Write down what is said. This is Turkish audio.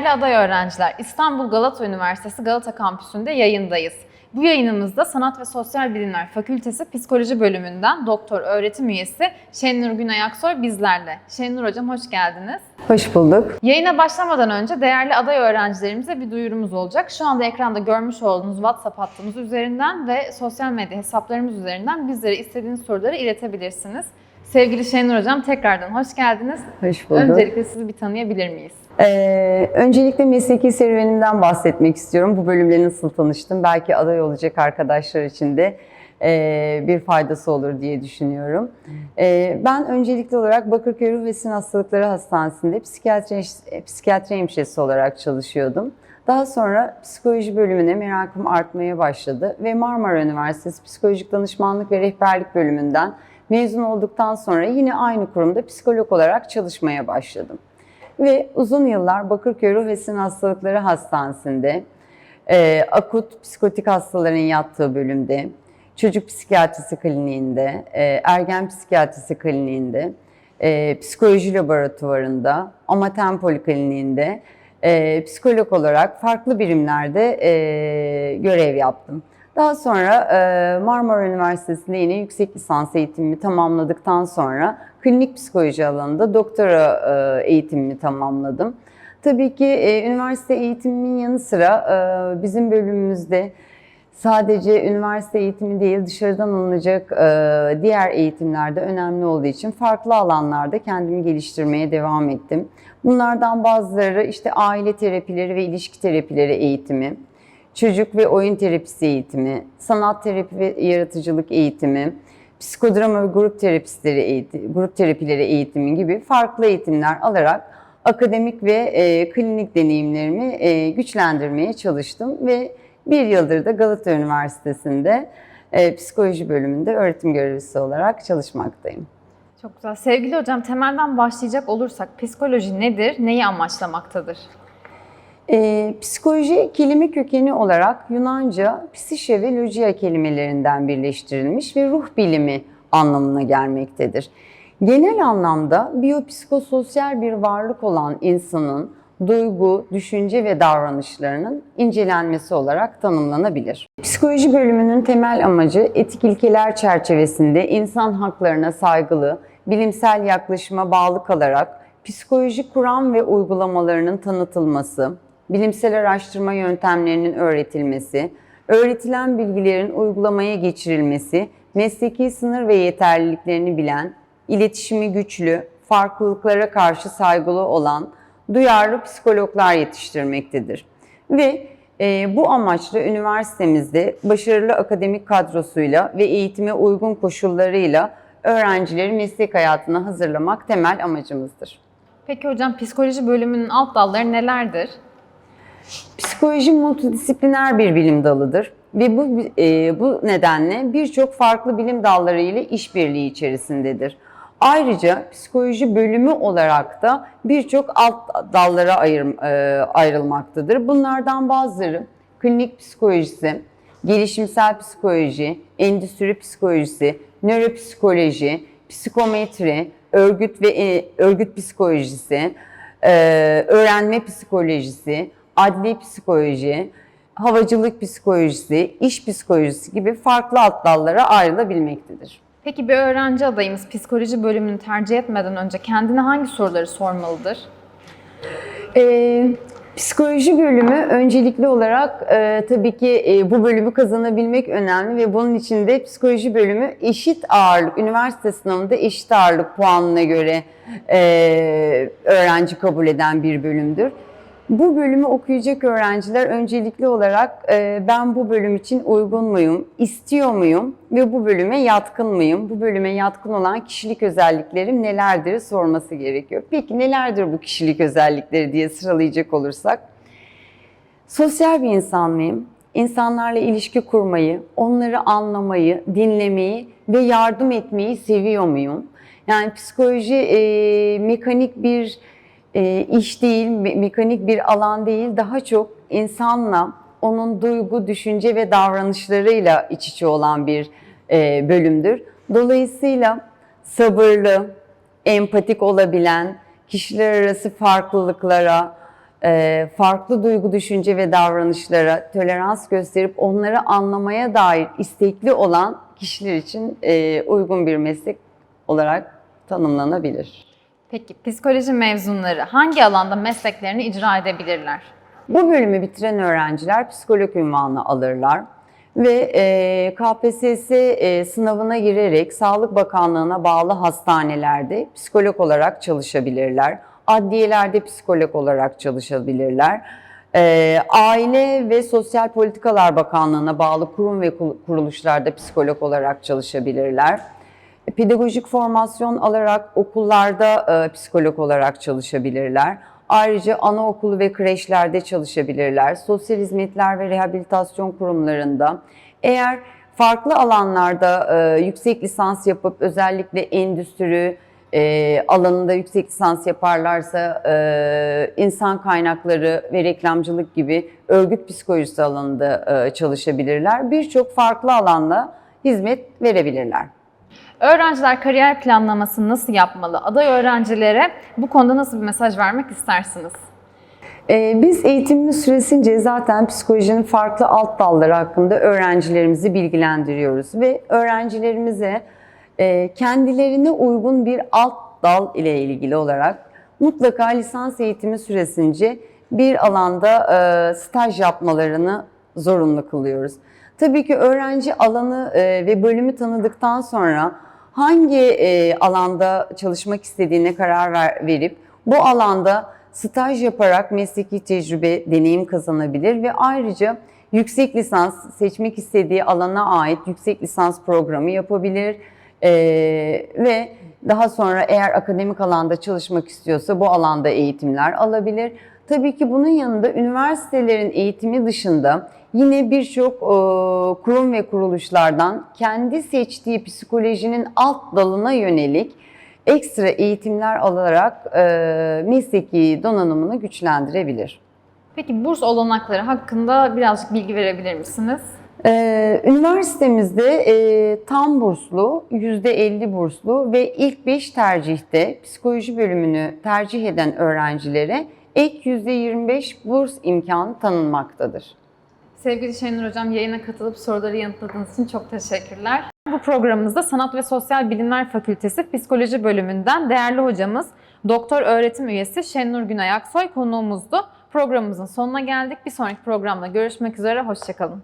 Değerli aday öğrenciler, İstanbul Galata Üniversitesi Galata Kampüsü'nde yayındayız. Bu yayınımızda Sanat ve Sosyal Bilimler Fakültesi Psikoloji Bölümünden doktor öğretim üyesi Şenur Günay Aksoy bizlerle. Şenur Hocam hoş geldiniz. Hoş bulduk. Yayına başlamadan önce değerli aday öğrencilerimize bir duyurumuz olacak. Şu anda ekranda görmüş olduğunuz WhatsApp hattımız üzerinden ve sosyal medya hesaplarımız üzerinden bizlere istediğiniz soruları iletebilirsiniz. Sevgili Şenur Hocam tekrardan hoş geldiniz. Hoş bulduk. Öncelikle sizi bir tanıyabilir miyiz? Ee, öncelikle mesleki serüvenimden bahsetmek istiyorum. Bu bölümle nasıl tanıştım? Belki aday olacak arkadaşlar için de e, bir faydası olur diye düşünüyorum. E, ben öncelikli olarak Bakırköy Ruh ve Sinir Hastalıkları Hastanesi'nde psikiyatri, psikiyatri hemşiresi olarak çalışıyordum. Daha sonra psikoloji bölümüne merakım artmaya başladı ve Marmara Üniversitesi Psikolojik Danışmanlık ve Rehberlik bölümünden mezun olduktan sonra yine aynı kurumda psikolog olarak çalışmaya başladım. Ve uzun yıllar Bakırköy Ruh ve Sinir Hastalıkları Hastanesi'nde e, akut psikotik hastaların yattığı bölümde, çocuk psikiyatrisi kliniğinde, e, ergen psikiyatrisi kliniğinde, e, psikoloji laboratuvarında, Amaten Polikliniğinde e, psikolog olarak farklı birimlerde e, görev yaptım. Daha sonra Marmara Üniversitesi'nde yine yüksek lisans eğitimimi tamamladıktan sonra klinik psikoloji alanında doktora eğitimimi tamamladım. Tabii ki üniversite eğitimimin yanı sıra bizim bölümümüzde sadece üniversite eğitimi değil dışarıdan alınacak diğer eğitimlerde önemli olduğu için farklı alanlarda kendimi geliştirmeye devam ettim. Bunlardan bazıları işte aile terapileri ve ilişki terapileri eğitimi, çocuk ve oyun terapisi eğitimi, sanat terapi ve yaratıcılık eğitimi, psikodrama ve grup terapistleri eğitimi, grup terapileri eğitimi gibi farklı eğitimler alarak akademik ve e, klinik deneyimlerimi e, güçlendirmeye çalıştım ve bir yıldır da Galata Üniversitesi'nde e, psikoloji bölümünde öğretim görevlisi olarak çalışmaktayım. Çok güzel. Sevgili hocam temelden başlayacak olursak psikoloji nedir, neyi amaçlamaktadır? E, psikoloji kelime kökeni olarak Yunanca psişe ve logia kelimelerinden birleştirilmiş ve ruh bilimi anlamına gelmektedir. Genel anlamda biyopsikososyal bir varlık olan insanın duygu, düşünce ve davranışlarının incelenmesi olarak tanımlanabilir. Psikoloji bölümünün temel amacı etik ilkeler çerçevesinde insan haklarına saygılı, bilimsel yaklaşıma bağlı kalarak psikolojik kuram ve uygulamalarının tanıtılması, bilimsel araştırma yöntemlerinin öğretilmesi, öğretilen bilgilerin uygulamaya geçirilmesi, mesleki sınır ve yeterliliklerini bilen, iletişimi güçlü, farklılıklara karşı saygılı olan, duyarlı psikologlar yetiştirmektedir. Ve e, bu amaçla üniversitemizde başarılı akademik kadrosuyla ve eğitime uygun koşullarıyla öğrencileri meslek hayatına hazırlamak temel amacımızdır. Peki hocam psikoloji bölümünün alt dalları nelerdir? Psikoloji multidisipliner bir bilim dalıdır ve bu e, bu nedenle birçok farklı bilim dalları ile işbirliği içerisindedir. Ayrıca psikoloji bölümü olarak da birçok alt dallara ayır, e, ayrılmaktadır. Bunlardan bazıları klinik psikolojisi, gelişimsel psikoloji, endüstri psikolojisi, nöropsikoloji, psikometri, örgüt ve e, örgüt psikolojisi, e, öğrenme psikolojisi, adli psikoloji, havacılık psikolojisi, iş psikolojisi gibi farklı alt dallara ayrılabilmektedir. Peki bir öğrenci adayımız psikoloji bölümünü tercih etmeden önce kendine hangi soruları sormalıdır? Ee, psikoloji bölümü öncelikli olarak e, tabii ki e, bu bölümü kazanabilmek önemli ve bunun için de psikoloji bölümü eşit ağırlık, üniversite sınavında eşit ağırlık puanına göre e, öğrenci kabul eden bir bölümdür. Bu bölümü okuyacak öğrenciler öncelikli olarak e, ben bu bölüm için uygun muyum, istiyor muyum ve bu bölüme yatkın mıyım? Bu bölüme yatkın olan kişilik özelliklerim nelerdir sorması gerekiyor. Peki nelerdir bu kişilik özellikleri diye sıralayacak olursak? Sosyal bir insan mıyım? İnsanlarla ilişki kurmayı, onları anlamayı, dinlemeyi ve yardım etmeyi seviyor muyum? Yani psikoloji e, mekanik bir iş değil, me- mekanik bir alan değil, daha çok insanla, onun duygu, düşünce ve davranışlarıyla iç içe olan bir e, bölümdür. Dolayısıyla sabırlı, empatik olabilen, kişiler arası farklılıklara, e, farklı duygu, düşünce ve davranışlara tolerans gösterip onları anlamaya dair istekli olan kişiler için e, uygun bir meslek olarak tanımlanabilir. Peki psikoloji mezunları hangi alanda mesleklerini icra edebilirler? Bu bölümü bitiren öğrenciler psikolog ünvanı alırlar ve e, KPSS e, sınavına girerek Sağlık Bakanlığı'na bağlı hastanelerde psikolog olarak çalışabilirler. Adliyelerde psikolog olarak çalışabilirler. E, Aile ve Sosyal Politikalar Bakanlığı'na bağlı kurum ve kuruluşlarda psikolog olarak çalışabilirler. Pedagojik formasyon alarak okullarda e, psikolog olarak çalışabilirler. Ayrıca anaokulu ve kreşlerde çalışabilirler. Sosyal hizmetler ve rehabilitasyon kurumlarında. Eğer farklı alanlarda e, yüksek lisans yapıp özellikle endüstri e, alanında yüksek lisans yaparlarsa e, insan kaynakları ve reklamcılık gibi örgüt psikolojisi alanında e, çalışabilirler. Birçok farklı alanda hizmet verebilirler. Öğrenciler kariyer planlamasını nasıl yapmalı? Aday öğrencilere bu konuda nasıl bir mesaj vermek istersiniz? Ee, Biz eğitimimiz süresince zaten psikolojinin farklı alt dalları hakkında öğrencilerimizi bilgilendiriyoruz ve öğrencilerimize e, kendilerine uygun bir alt dal ile ilgili olarak mutlaka lisans eğitimi süresince bir alanda e, staj yapmalarını zorunlu kılıyoruz. Tabii ki öğrenci alanı e, ve bölümü tanıdıktan sonra hangi e, alanda çalışmak istediğine karar ver, verip bu alanda staj yaparak mesleki tecrübe, deneyim kazanabilir ve ayrıca yüksek lisans seçmek istediği alana ait yüksek lisans programı yapabilir Ee, ve daha sonra eğer akademik alanda çalışmak istiyorsa bu alanda eğitimler alabilir. Tabii ki bunun yanında üniversitelerin eğitimi dışında yine birçok e, kurum ve kuruluşlardan kendi seçtiği psikolojinin alt dalına yönelik ekstra eğitimler alarak e, mesleki donanımını güçlendirebilir. Peki burs olanakları hakkında birazcık bilgi verebilir misiniz? Ee, üniversitemizde e, tam burslu, %50 burslu ve ilk 5 tercihte psikoloji bölümünü tercih eden öğrencilere ek %25 burs imkanı tanınmaktadır. Sevgili Şenur Hocam yayına katılıp soruları yanıtladığınız için çok teşekkürler. Bu programımızda Sanat ve Sosyal Bilimler Fakültesi Psikoloji bölümünden değerli hocamız Doktor öğretim üyesi Şenur Günay Aksoy konuğumuzdu. Programımızın sonuna geldik. Bir sonraki programda görüşmek üzere. Hoşçakalın.